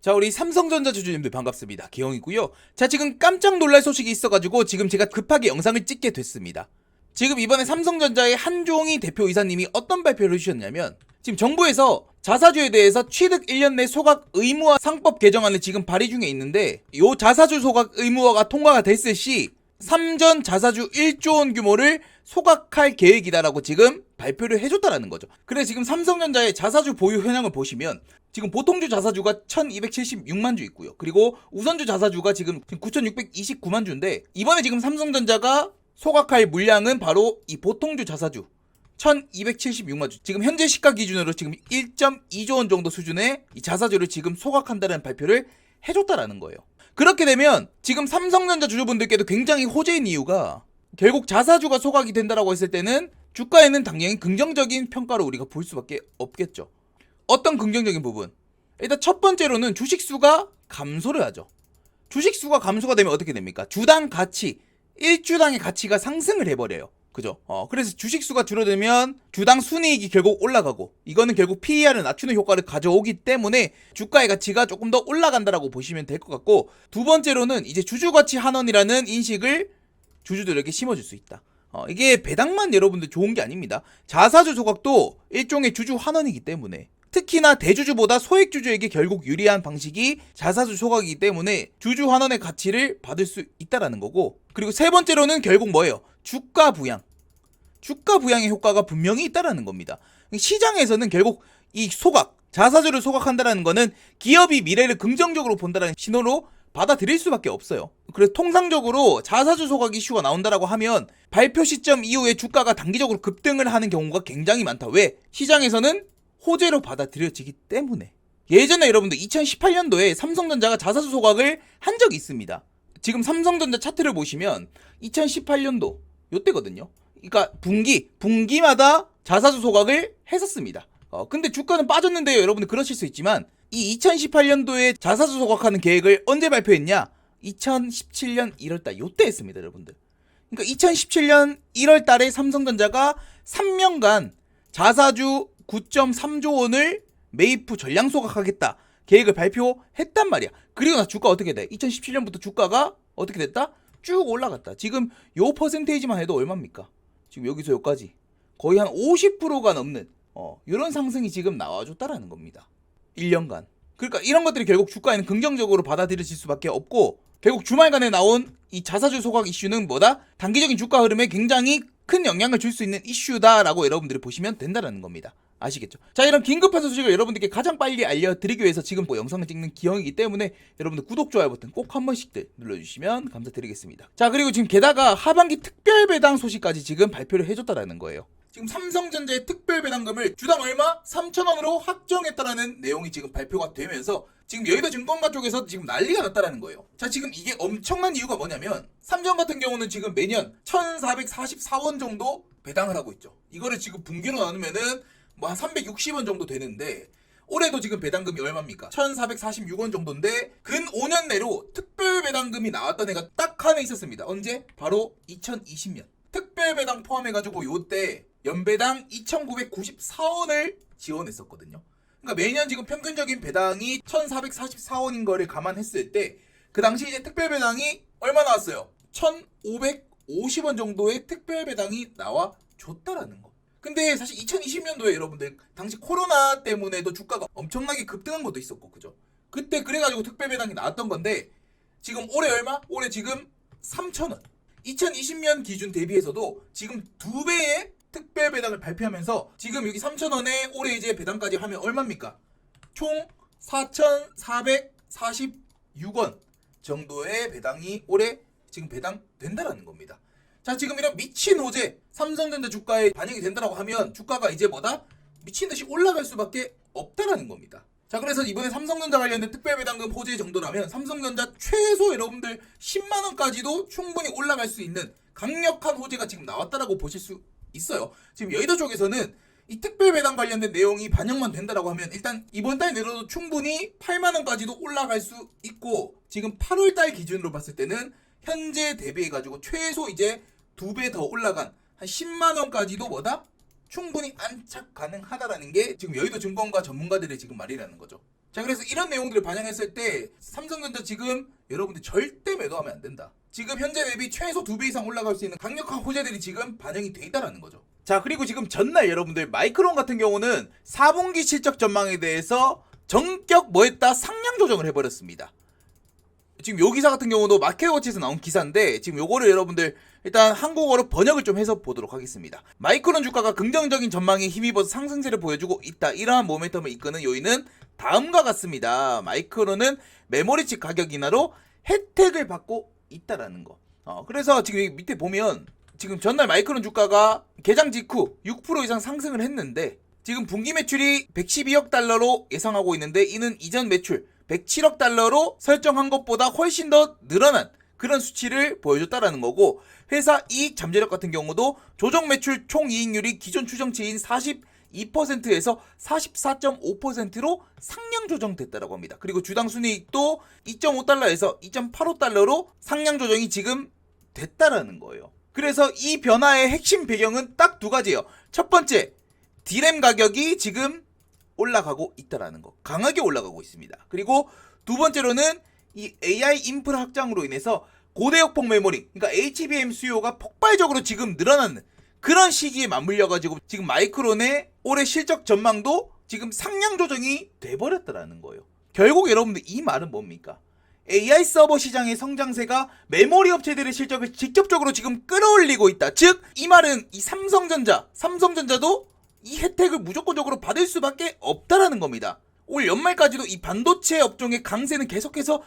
자, 우리 삼성전자 주주님들 반갑습니다. 기영이고요. 자, 지금 깜짝 놀랄 소식이 있어가지고 지금 제가 급하게 영상을 찍게 됐습니다. 지금 이번에 삼성전자의 한종희 대표 이사님이 어떤 발표를 해주셨냐면 지금 정부에서 자사주에 대해서 취득 1년 내 소각 의무화 상법 개정안을 지금 발의 중에 있는데 요 자사주 소각 의무화가 통과가 됐을 시 삼전 자사주 1조 원 규모를 소각할 계획이다라고 지금 발표를 해줬다라는 거죠. 그래서 지금 삼성전자의 자사주 보유 현황을 보시면 지금 보통주 자사주가 1276만 주 있고요. 그리고 우선주 자사주가 지금 9629만 주인데 이번에 지금 삼성전자가 소각할 물량은 바로 이 보통주 자사주 1276만 주. 지금 현재 시가 기준으로 지금 1.2조 원 정도 수준의 이 자사주를 지금 소각한다는 발표를 해줬다라는 거예요. 그렇게 되면 지금 삼성전자 주주분들께도 굉장히 호재인 이유가 결국 자사주가 소각이 된다라고 했을 때는 주가에는 당연히 긍정적인 평가로 우리가 볼 수밖에 없겠죠. 어떤 긍정적인 부분? 일단 첫 번째로는 주식 수가 감소를 하죠. 주식 수가 감소가 되면 어떻게 됩니까? 주당 가치, 1주당의 가치가 상승을 해버려요. 그죠? 어, 그래서 주식 수가 줄어들면 주당 순이익이 결국 올라가고 이거는 결국 PER을 낮추는 효과를 가져오기 때문에 주가의 가치가 조금 더 올라간다라고 보시면 될 것 같고 두 번째로는 이제 주주 가치 환원이라는 인식을 주주들에게 심어줄 수 있다. 어, 이게 배당만 여러분들 좋은 게 아닙니다. 자사주 소각도 일종의 주주 환원이기 때문에 특히나 대주주보다 소액주주에게 결국 유리한 방식이 자사주 소각이기 때문에 주주 환원의 가치를 받을 수 있다라는 거고 그리고 세 번째로는 결국 뭐예요? 주가 부양. 주가 부양의 효과가 분명히 있다라는 겁니다. 시장에서는 결국 이 소각, 자사주를 소각한다라는 거는 기업이 미래를 긍정적으로 본다라는 신호로 받아들일 수밖에 없어요. 그래서 통상적으로 자사주 소각 이슈가 나온다라고 하면 발표 시점 이후에 주가가 단기적으로 급등을 하는 경우가 굉장히 많다. 왜? 시장에서는 호재로 받아들여지기 때문에. 예전에 여러분들 2018년도에 삼성전자가 자사주 소각을 한 적이 있습니다. 지금 삼성전자 차트를 보시면 2018년도 요때거든요. 그러니까 분기 분기마다 자사주 소각을 했었습니다. 어, 근데 주가는 빠졌는데요. 여러분들 그러실 수 있지만 이 2018년도에 자사주 소각하는 계획을 언제 발표했냐? 2017년 1월달 요때 했습니다, 여러분들. 그러니까 2017년 1월달에 삼성전자가 3년간 자사주 9.3조 원을 매입 후 전량 소각하겠다 계획을 발표했단 말이야. 그리고 나 주가 어떻게 돼? 2017년부터 주가가 어떻게 됐다? 쭉 올라갔다. 지금 요 퍼센테이지만 해도 얼마입니까? 지금 여기서 여기까지 거의 한 50%가 넘는 어, 이런 상승이 지금 나와줬다라는 겁니다. 1년간. 그러니까 이런 것들이 결국 주가에는 긍정적으로 받아들여질 수밖에 없고 결국 주말간에 나온 이 자사주 소각 이슈는 뭐다? 단기적인 주가 흐름에 굉장히 큰 영향을 줄 수 있는 이슈다라고 여러분들이 보시면 된다라는 겁니다. 아시겠죠? 자, 이런 긴급한 소식을 여러분들께 가장 빨리 알려드리기 위해서 지금 뭐 영상을 찍는 기형이기 때문에 여러분들 구독, 좋아요 버튼 꼭 한 번씩들 눌러주시면 감사드리겠습니다. 자, 그리고 지금 게다가 하반기 특별 배당 소식까지 지금 발표를 해줬다라는 거예요. 지금 삼성전자의 특별 배당금을 주당 얼마? 3,000원으로 확정했다라는 내용이 지금 발표가 되면서 지금 여의도 증권가 쪽에서 지금 난리가 났다라는 거예요. 자, 지금 이게 엄청난 이유가 뭐냐면 삼성 같은 경우는 지금 매년 1,444원 정도 배당을 하고 있죠. 이거를 지금 분기로 나누면은 뭐 한 360원 정도 되는데 올해도 지금 배당금이 얼마입니까? 1,446원 정도인데 근 5년 내로 특별 배당금이 나왔던 해가 딱 하나 있었습니다. 언제? 바로 2020년. 특별 배당 포함해가지고 요때 연배당 2,994원을 지원했었거든요. 그러니까 매년 지금 평균적인 배당이 1,444원인 거를 감안했을 때 그 당시 이제 특별 배당이 얼마 나왔어요? 1,550원 정도의 특별 배당이 나와 줬다라는 거. 근데 사실 2020년도에 여러분들 당시 코로나 때문에도 주가가 엄청나게 급등한 것도 있었고 그죠? 그때 그래가지고 특별 배당이 나왔던 건데 지금 올해 얼마? 올해 지금 3,000원. 2020년 기준 대비해서도 지금 두 배의 특별 배당을 발표하면서 지금 여기 3,000원에 올해 이제 배당까지 하면 얼마입니까? 총 4,446원 정도의 배당이 올해 지금 배당된다라는 겁니다. 자, 지금 이런 미친 호재 삼성전자 주가에 반영이 된다라고 하면 주가가 이제 뭐다? 미친 듯이 올라갈 수밖에 없다라는 겁니다. 자, 그래서 이번에 삼성전자 관련된 특별 배당금 호재 정도라면 삼성전자 최소 여러분들 10만 원까지도 충분히 올라갈 수 있는 강력한 호재가 지금 나왔다라고 보실 수 있어요. 지금 여의도 쪽에서는 이 특별 배당 관련된 내용이 반영만 된다라고 하면 일단 이번 달 내로도 충분히 8만 원까지도 올라갈 수 있고 지금 8월 달 기준으로 봤을 때는 현재 대비해 가지고 최소 이제 두 배 더 올라간 한 10만 원까지도 뭐다? 충분히 안착 가능하다라는 게 지금 여의도 증권가 전문가들의 지금 말이라는 거죠. 자 그래서 이런 내용들을 반영했을 때 삼성전자 지금 여러분들 절대 매도하면 안 된다. 지금 현재 대비 최소 2배 이상 올라갈 수 있는 강력한 호재들이 지금 반영이 돼 있다라는 거죠. 자 그리고 지금 전날 여러분들 마이크론 같은 경우는 4분기 실적 전망에 대해서 정격 뭐 했다 상향 조정을 해버렸습니다. 지금 요 기사 같은 경우도 마켓워치에서 나온 기사인데 지금 요거를 여러분들 일단 한국어로 번역을 좀 해서 보도록 하겠습니다. 마이크론 주가가 긍정적인 전망에 힘입어서 상승세를 보여주고 있다. 이러한 모멘텀을 이끄는 요인은 다음과 같습니다. 마이크론은 메모리칩 가격 인하로 혜택을 받고 있다라는 거. 어, 그래서 지금 여기 밑에 보면 지금 전날 마이크론 주가가 개장 직후 6% 이상 상승을 했는데 지금 분기 매출이 112억 달러로 예상하고 있는데 이는 이전 매출 107억 달러로 설정한 것보다 훨씬 더 늘어난 그런 수치를 보여줬다라는 거고 회사 이익 잠재력 같은 경우도 조정 매출 총 이익률이 기존 추정치인 42%에서 44.5%로 상향 조정됐다라고 합니다. 그리고 주당 순이익도 2.5달러에서 2.85달러로 상향 조정이 지금 됐다라는 거예요. 그래서 이 변화의 핵심 배경은 딱 두 가지예요. 첫 번째, 디램 가격이 지금 올라가고 있다라는 거. 강하게 올라가고 있습니다. 그리고 두 번째로는 이 AI 인프라 확장으로 인해서 고대역폭 메모리, 그러니까 HBM 수요가 폭발적으로 지금 늘어나는 그런 시기에 맞물려 가지고 지금 마이크론의 올해 실적 전망도 지금 상향 조정이 돼버렸다라는 거예요. 결국 여러분들 이 말은 뭡니까? AI 서버 시장의 성장세가 메모리 업체들의 실적을 직접적으로 지금 끌어올리고 있다. 즉, 이 말은 이 삼성전자, 삼성전자도 이 혜택을 무조건적으로 받을 수밖에 없다라는 겁니다. 올 연말까지도 이 반도체 업종의 강세는 계속해서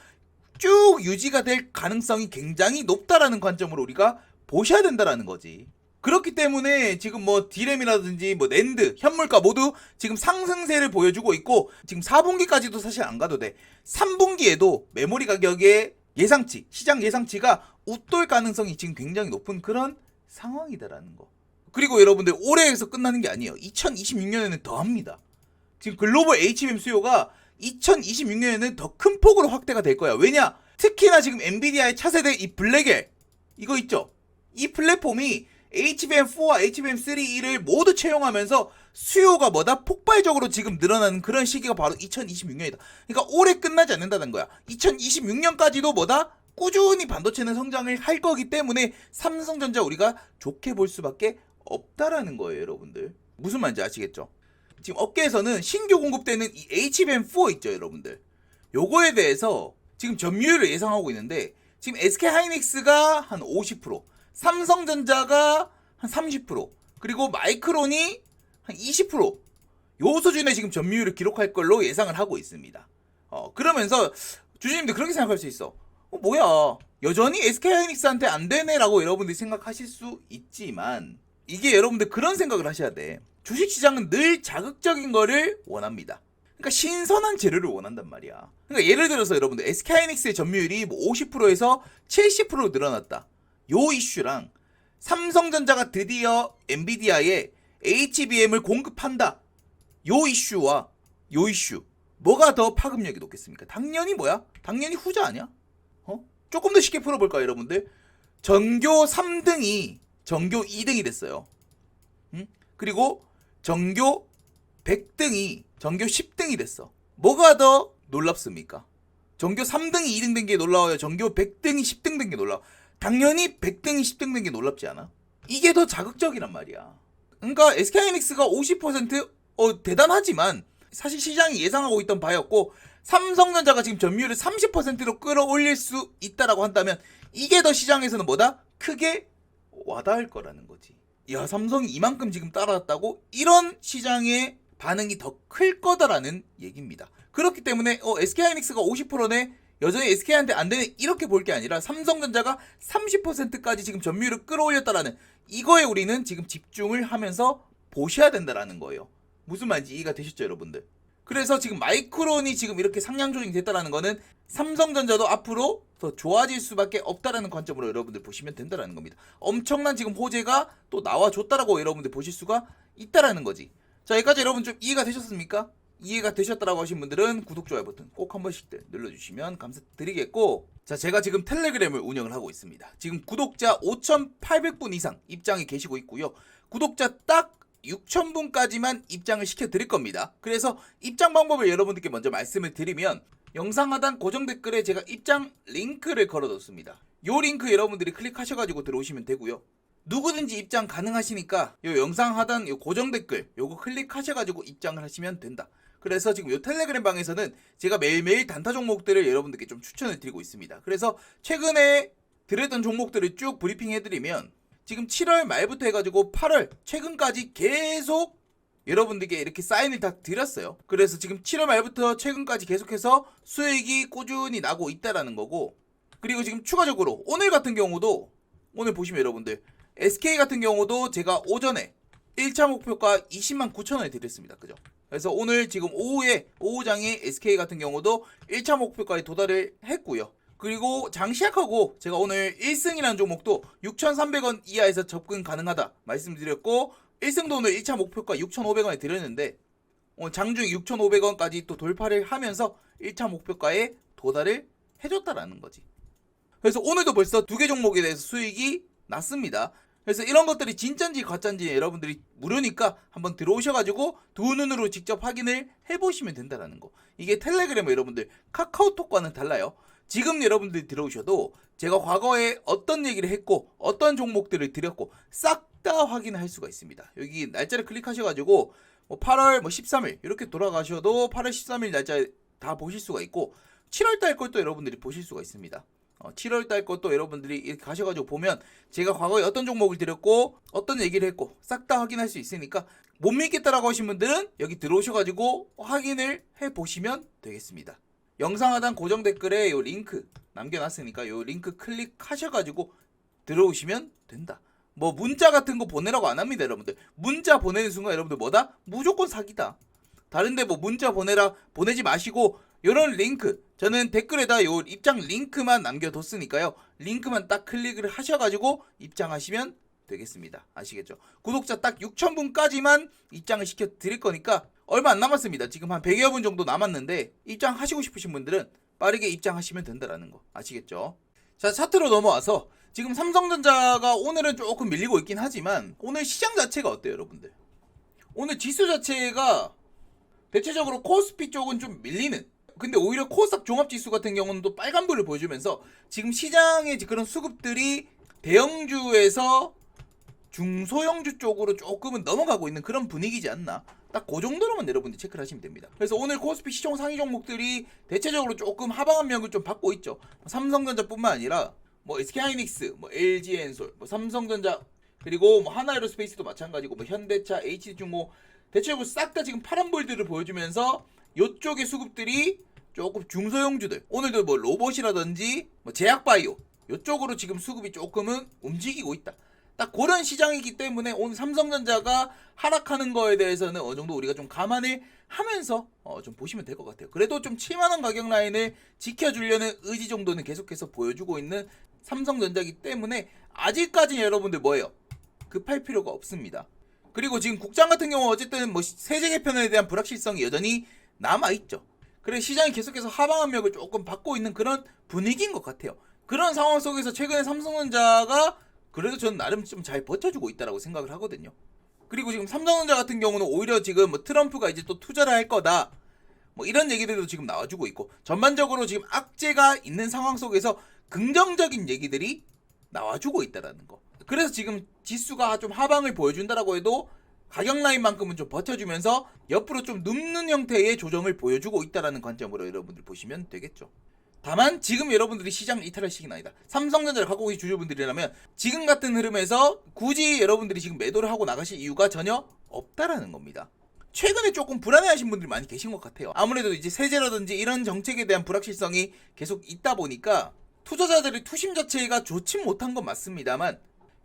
쭉 유지가 될 가능성이 굉장히 높다라는 관점으로 우리가 보셔야 된다라는 거지. 그렇기 때문에 지금 뭐 디램이라든지 뭐 낸드, 현물가 모두 지금 상승세를 보여주고 있고 지금 4분기까지도 사실 안 가도 돼. 3분기에도 메모리 가격의 예상치, 시장 예상치가 웃돌 가능성이 지금 굉장히 높은 그런 상황이다라는 거. 그리고 여러분들 올해에서 끝나는 게 아니에요. 2026년에는 더 합니다. 지금 글로벌 HBM 수요가 2026년에는 더 큰 폭으로 확대가 될 거야. 왜냐? 특히나 지금 엔비디아의 차세대 이 블랙엘 이거 있죠? 이 플랫폼이 HBM4와 HBM3를 모두 채용하면서 수요가 뭐다 폭발적으로 지금 늘어나는 그런 시기가 바로 2026년이다. 그러니까 올해 끝나지 않는다는 거야. 2026년까지도 뭐다 꾸준히 반도체는 성장을 할 거기 때문에 삼성전자 우리가 좋게 볼 수밖에 없다라는 거예요, 여러분들. 무슨 말인지 아시겠죠? 지금 업계에서는 신규 공급되는 이 HBM4 있죠, 여러분들. 요거에 대해서 지금 점유율을 예상하고 있는데 지금 SK 하이닉스가 한 50%, 삼성전자가 한 30%, 그리고 마이크론이 한 20%. 요 수준의 지금 점유율을 기록할 걸로 예상을 하고 있습니다. 어, 그러면서 주주님들 그렇게 생각할 수 있어. 어, 뭐야. 여전히 SK 하이닉스한테 안 되네라고 여러분들이 생각하실 수 있지만 이게 여러분들 그런 생각을 하셔야 돼. 주식 시장은 늘 자극적인 거를 원합니다. 그러니까 신선한 재료를 원한단 말이야. 그러니까 예를 들어서 여러분들 SK 하이닉스의 점유율이 뭐 50%에서 70%로 늘어났다. 요 이슈랑 삼성전자가 드디어 엔비디아에 HBM을 공급한다. 요 이슈와 요 이슈 뭐가 더 파급력이 높겠습니까? 당연히 뭐야? 당연히 후자 아니야? 어? 조금 더 쉽게 풀어볼까요, 여러분들? 전교 3등이 전교 2등이 됐어요. 응? 그리고 전교 100등이 전교 10등이 됐어. 뭐가 더 놀랍습니까? 전교 3등이 2등 된 게 놀라워요. 전교 100등이 10등 된 게 놀라워. 당연히 100등이 10등 된 게 놀랍지 않아? 이게 더 자극적이란 말이야. 그러니까 SK하이닉스가 50% 어, 대단하지만 사실 시장이 예상하고 있던 바였고 삼성전자가 지금 점유율을 30%로 끌어올릴 수 있다라고 한다면 이게 더 시장에서는 뭐다? 크게 와닿을 거라는 거지. 야 삼성이 이만큼 지금 따라왔다고 이런 시장의 반응이 더 클 거다라는 얘기입니다. 그렇기 때문에 어, SK하이닉스가 50%네 여전히 SK한테 안 되네 이렇게 볼 게 아니라 삼성전자가 30%까지 지금 점유율을 끌어올렸다라는 이거에 우리는 지금 집중을 하면서 보셔야 된다라는 거예요. 무슨 말인지 이해가 되셨죠, 여러분들? 그래서 지금 마이크론이 지금 이렇게 상향 조정이 됐다라는 거는 삼성전자도 앞으로 더 좋아질 수밖에 없다라는 관점으로 여러분들 보시면 된다라는 겁니다. 엄청난 지금 호재가 또 나와줬다라고 여러분들 보실 수가 있다라는 거지. 자, 여기까지 여러분 좀 이해가 되셨습니까? 이해가 되셨다라고 하신 분들은 구독, 좋아요 버튼 꼭 한 번씩들 눌러주시면 감사드리겠고 자 제가 지금 텔레그램을 운영을 하고 있습니다. 지금 구독자 5,800분 이상 입장이 계시고 있고요. 구독자 딱 6,000분까지만 입장을 시켜 드릴 겁니다. 그래서 입장 방법을 여러분들께 먼저 말씀을 드리면 영상 하단 고정 댓글에 제가 입장 링크를 걸어뒀습니다. 요 링크 여러분들이 클릭하셔가지고 들어오시면 되고요. 누구든지 입장 가능하시니까 요 영상 하단 요 고정 댓글 요거 클릭하셔가지고 입장을 하시면 된다. 그래서 지금 요 텔레그램 방에서는 제가 매일매일 단타 종목들을 여러분들께 좀 추천을 드리고 있습니다. 그래서 최근에 드렸던 종목들을 쭉 브리핑 해드리면 지금 7월 말부터 해가지고 8월 최근까지 계속 여러분들께 이렇게 사인을 다 드렸어요. 그래서 지금 7월 말부터 최근까지 계속해서 수익이 꾸준히 나고 있다라는 거고 그리고 지금 추가적으로 오늘 같은 경우도 오늘 보시면 여러분들 SK 같은 경우도 제가 오전에 1차 목표가 20만 9천 원에 드렸습니다. 그죠? 그래서 오늘 지금 오후에 오후장에 SK 같은 경우도 1차 목표까지 도달을 했고요. 그리고 장 시작하고 제가 오늘 1승이라는 종목도 6,300원 이하에서 접근 가능하다 말씀드렸고 1승도 오늘 1차 목표가 6,500원에 드렸는데 오늘 장중 6,500원까지 또 돌파를 하면서 1차 목표가에 도달을 해줬다라는 거지. 그래서 오늘도 벌써 두 개 종목에 대해서 수익이 났습니다. 그래서 이런 것들이 진짠지 가짠지 여러분들이 무료니까 한번 들어오셔가지고 두 눈으로 직접 확인을 해보시면 된다라는 거. 이게 텔레그램 여러분들 카카오톡과는 달라요. 지금 여러분들이 들어오셔도 제가 과거에 어떤 얘기를 했고 어떤 종목들을 드렸고 싹 다 확인할 수가 있습니다. 여기 날짜를 클릭하셔가지고 뭐 8월 뭐 13일 이렇게 돌아가셔도 8월 13일 날짜 다 보실 수가 있고 7월 달 것도 여러분들이 보실 수가 있습니다. 어, 7월 달 것도 여러분들이 이렇게 가셔가지고 보면 제가 과거에 어떤 종목을 드렸고 어떤 얘기를 했고 싹 다 확인할 수 있으니까 못 믿겠다라고 하신 분들은 여기 들어오셔가지고 확인을 해 보시면 되겠습니다. 영상 하단 고정 댓글에 요 링크 남겨놨으니까 요 링크 클릭하셔가지고 들어오시면 된다. 뭐 문자 같은 거 보내라고 안 합니다, 여러분들. 문자 보내는 순간 여러분들 뭐다? 무조건 사기다. 다른데 뭐 문자 보내라 보내지 마시고 요런 링크 저는 댓글에다 요 입장 링크만 남겨뒀으니까요. 링크만 딱 클릭을 하셔가지고 입장하시면 되겠습니다. 아시겠죠? 구독자 딱 6,000분까지만 입장을 시켜 드릴 거니까 얼마 안 남았습니다. 지금 한 100여 분 정도 남았는데 입장하시고 싶으신 분들은 빠르게 입장하시면 된다라는 거. 아시겠죠? 자 차트로 넘어와서 지금 삼성전자가 오늘은 조금 밀리고 있긴 하지만 오늘 시장 자체가 어때요 여러분들? 오늘 지수 자체가 대체적으로 코스피 쪽은 좀 밀리는. 근데 오히려 코스닥 종합지수 같은 경우는 또 빨간불을 보여주면서 지금 시장의 그런 수급들이 대형주에서 중소형주 쪽으로 조금은 넘어가고 있는 그런 분위기지 않나. 딱 그 정도로만 여러분들 체크를 하시면 됩니다. 그래서 오늘 코스피 시총 상위 종목들이 대체적으로 조금 하방한 면을 좀 받고 있죠. 삼성전자뿐만 아니라 뭐 SK하이닉스, 뭐 LG엔솔, 뭐 삼성전자 그리고 뭐 하나에로스페이스도 마찬가지고 뭐 현대차, HD중공 대체적으로 싹 다 지금 파란 볼들을 보여주면서 요쪽의 수급들이 조금 중소형주들 오늘도 뭐 로봇이라든지 뭐 제약바이오 요쪽으로 지금 수급이 조금은 움직이고 있다. 딱 그런 시장이기 때문에 오늘 삼성전자가 하락하는 거에 대해서는 어느 정도 우리가 좀 감안을 하면서 어, 좀 보시면 될 것 같아요. 그래도 좀 7만원 가격 라인을 지켜주려는 의지 정도는 계속해서 보여주고 있는 삼성전자기 때문에 아직까지는 여러분들 뭐예요? 급할 필요가 없습니다. 그리고 지금 국장 같은 경우 어쨌든 뭐 세제 개편에 대한 불확실성이 여전히 남아 있죠. 그래 시장이 계속해서 하방 압력을 조금 받고 있는 그런 분위기인 것 같아요. 그런 상황 속에서 최근에 삼성전자가 그래도 저는 나름 좀 잘 버텨주고 있다라고 생각을 하거든요. 그리고 지금 삼성전자 같은 경우는 오히려 지금 뭐 트럼프가 이제 또 투자를 할 거다. 뭐 이런 얘기들도 지금 나와주고 있고 전반적으로 지금 악재가 있는 상황 속에서 긍정적인 얘기들이 나와주고 있다라는 거. 그래서 지금 지수가 좀 하방을 보여준다라고 해도 가격 라인만큼은 좀 버텨주면서 옆으로 좀 눕는 형태의 조정을 보여주고 있다라는 관점으로 여러분들 보시면 되겠죠. 다만 지금 여러분들이 시장을 이탈할 시기는 아니다. 삼성전자를 갖고 계신 주주분들이라면 지금 같은 흐름에서 굳이 여러분들이 지금 매도를 하고 나가실 이유가 전혀 없다라는 겁니다. 최근에 조금 불안해하신 분들이 많이 계신 것 같아요. 아무래도 이제 세제라든지 이런 정책에 대한 불확실성이 계속 있다 보니까 투자자들의 투심 자체가 좋지 못한 건 맞습니다만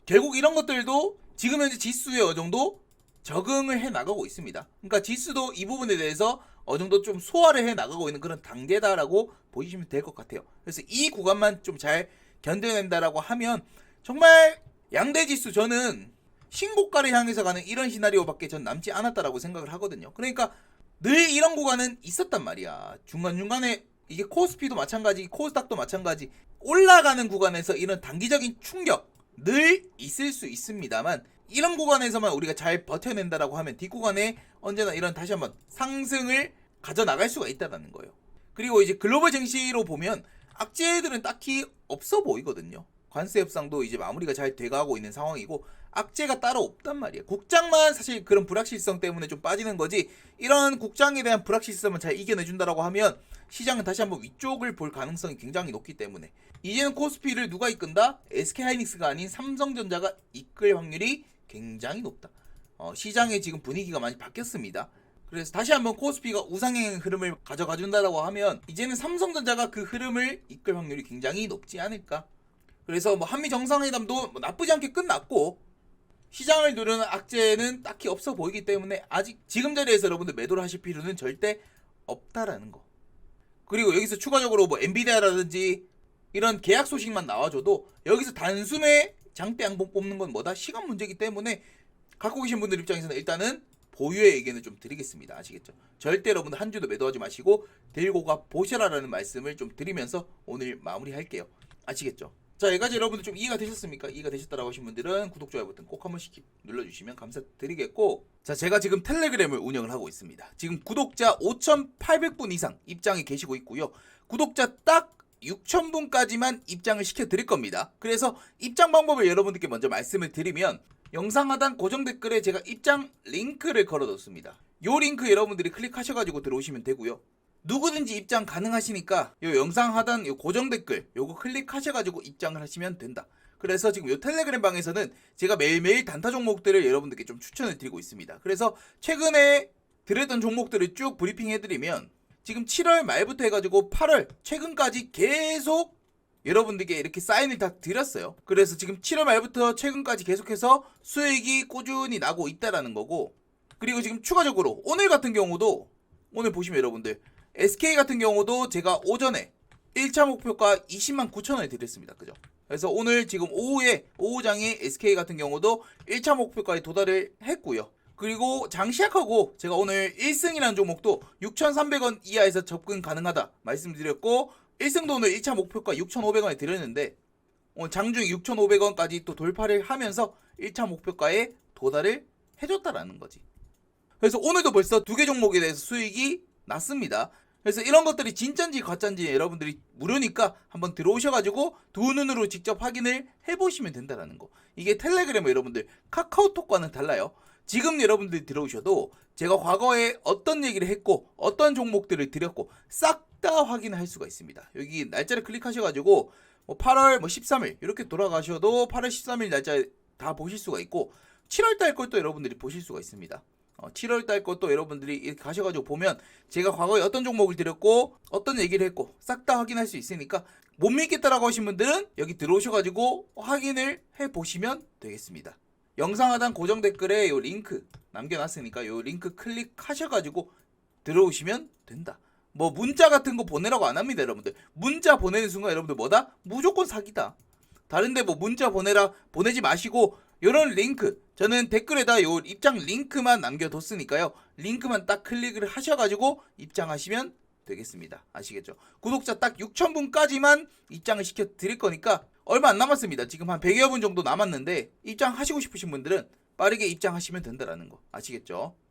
결국 이런 것들도 지금 현재 지수에 어느 정도 적응을 해 나가고 있습니다. 그러니까 지수도 이 부분에 대해서 어느 정도 좀 소화를 해 나가고 있는 그런 단계다라고 보시면 될 것 같아요. 그래서 이 구간만 좀 잘 견뎌낸다라고 하면 정말 양대 지수 저는 신고가를 향해서 가는 이런 시나리오밖에 전 남지 않았다라고 생각을 하거든요. 그러니까 늘 이런 구간은 있었단 말이야. 중간중간에 이게 코스피도 마찬가지, 코스닥도 마찬가지. 올라가는 구간에서 이런 단기적인 충격 늘 있을 수 있습니다만 이런 구간에서만 우리가 잘 버텨낸다라고 하면 뒷구간에 언제나 이런 다시 한번 상승을 가져나갈 수가 있다는 거예요. 그리고 이제 글로벌 증시로 보면 악재들은 딱히 없어 보이거든요. 관세 협상도 이제 마무리가 잘 돼가고 있는 상황이고 악재가 따로 없단 말이에요. 국장만 사실 그런 불확실성 때문에 좀 빠지는 거지 이런 국장에 대한 불확실성을 잘 이겨내준다라고 하면 시장은 다시 한번 위쪽을 볼 가능성이 굉장히 높기 때문에 이제는 코스피를 누가 이끈다? SK하이닉스가 아닌 삼성전자가 이끌 확률이 굉장히 높다. 어, 시장의 지금 분위기가 많이 바뀌었습니다. 그래서 다시 한번 코스피가 우상향의 흐름을 가져가 준다라고 하면 이제는 삼성전자가 그 흐름을 이끌 확률이 굉장히 높지 않을까. 그래서 뭐 한미 정상회담도 뭐 나쁘지 않게 끝났고 시장을 누르는 악재는 딱히 없어 보이기 때문에 아직 지금 자리에서 여러분들 매도를 하실 필요는 절대 없다라는 거. 그리고 여기서 추가적으로 뭐 엔비디아라든지 이런 계약 소식만 나와줘도 여기서 단숨에 장대 양봉 뽑는 건 뭐다? 시간 문제이기 때문에 갖고 계신 분들 입장에서는 일단은 보유의 의견을 좀 드리겠습니다. 아시겠죠? 절대 여러분들 한 주도 매도하지 마시고 들고 가 보셔라라는 말씀을 좀 드리면서 오늘 마무리할게요. 아시겠죠? 자, 여기까지 여러분들 좀 이해가 되셨습니까? 이해가 되셨다라고 하신 분들은 구독, 좋아요 버튼 꼭 한 번씩 눌러주시면 감사드리겠고 자, 제가 지금 텔레그램을 운영을 하고 있습니다. 지금 구독자 5,800분 이상 입장이 계시고 있고요. 구독자 딱 6,000분까지만 입장을 시켜드릴 겁니다. 그래서 입장 방법을 여러분들께 먼저 말씀을 드리면 영상 하단 고정 댓글에 제가 입장 링크를 걸어뒀습니다. 요 링크 여러분들이 클릭하셔가지고 들어오시면 되고요. 누구든지 입장 가능하시니까 요 영상 하단 요 고정 댓글 요거 클릭하셔가지고 입장을 하시면 된다. 그래서 지금 요 텔레그램 방에서는 제가 매일매일 단타 종목들을 여러분들께 좀 추천을 드리고 있습니다. 그래서 최근에 드렸던 종목들을 쭉 브리핑 해드리면 지금 7월 말부터 해가지고 8월 최근까지 계속 여러분들께 이렇게 사인을 다 드렸어요. 그래서 지금 7월 말부터 최근까지 계속해서 수익이 꾸준히 나고 있다라는 거고 그리고 지금 추가적으로 오늘 같은 경우도 오늘 보시면 여러분들 SK 같은 경우도 제가 오전에 1차 목표가 20만 9천 원에 드렸습니다. 그죠? 그래서 오늘 지금 오후에 오후장에 SK 같은 경우도 1차 목표까지 도달을 했고요. 그리고 장 시작하고 제가 오늘 1승이라는 종목도 6,300원 이하에서 접근 가능하다 말씀드렸고 1승도 오늘 1차 목표가 6,500원에 드렸는데 오늘 장중 6,500원까지 또 돌파를 하면서 1차 목표가에 도달을 해줬다라는 거지. 그래서 오늘도 벌써 두 개 종목에 대해서 수익이 났습니다. 그래서 이런 것들이 진짠지 가짠지 여러분들이 무료니까 한번 들어오셔가지고 두 눈으로 직접 확인을 해보시면 된다라는 거. 이게 텔레그램 여러분들 카카오톡과는 달라요. 지금 여러분들이 들어오셔도 제가 과거에 어떤 얘기를 했고 어떤 종목들을 드렸고 싹 다 확인할 수가 있습니다. 여기 날짜를 클릭하셔가지고 뭐 8월 뭐 13일 이렇게 돌아가셔도 8월 13일 날짜 다 보실 수가 있고 7월 달 것도 여러분들이 보실 수가 있습니다. 어, 7월 달 것도 여러분들이 이렇게 가셔가지고 보면 제가 과거에 어떤 종목을 드렸고 어떤 얘기를 했고 싹 다 확인할 수 있으니까 못 믿겠다라고 하신 분들은 여기 들어오셔가지고 확인을 해 보시면 되겠습니다. 영상 하단 고정 댓글에 요 링크 남겨놨으니까 요 링크 클릭하셔가지고 들어오시면 된다. 뭐 문자 같은 거 보내라고 안 합니다, 여러분들. 문자 보내는 순간 여러분들 뭐다? 무조건 사기다. 다른데 뭐 문자 보내라 보내지 마시고 요런 링크 저는 댓글에다 요 입장 링크만 남겨뒀으니까요. 링크만 딱 클릭을 하셔가지고 입장하시면 되겠습니다. 아시겠죠? 구독자 딱 6,000분까지만 입장을 시켜 드릴 거니까 얼마 안 남았습니다. 지금 한 100여 분 정도 남았는데 입장하시고 싶으신 분들은 빠르게 입장하시면 된다라는 거 아시겠죠?